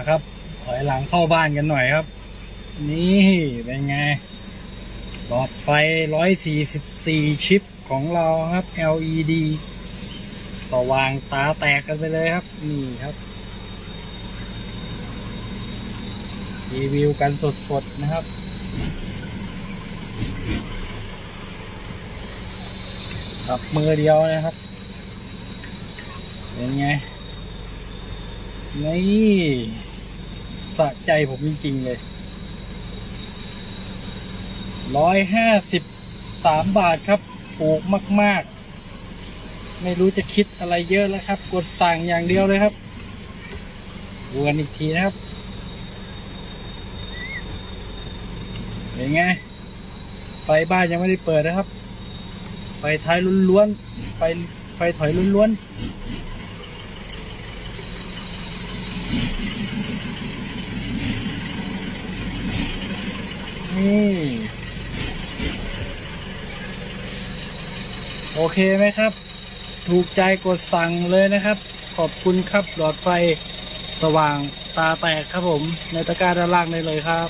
นะครับถอยหลังเข้าบ้านกันหน่อยครับ นี่เป็นไง หลอดไฟ 144 ชิปของเราครับ LED สว่างตาแตกกันไปเลยครับ นี่ครับ รีวิวกันสดๆนะครับครับมือเดียวนะครับ เป็นไง นี่ สะใจผมจริงๆเลย ร้อยห้าสิบสามบาทครับ ถูกมาก ๆ ไม่รู้จะคิดอะไรเยอะแล้วครับ กดสั่งอย่างเดียวเลยครับดูกันอีกทีนะครับเป็นไง ไฟบ้านยังไม่ได้เปิดนะครับ ไฟท้ายล้วนๆ ไฟไฟถอยล้วนๆ นี่โอเคไหมครับ ถูกใจกดสั่งเลยนะครับ ขอบคุณครับหลอดไฟสว่างตาแตกครับผม ในตะกร้าด้านล่างได้เลยครับ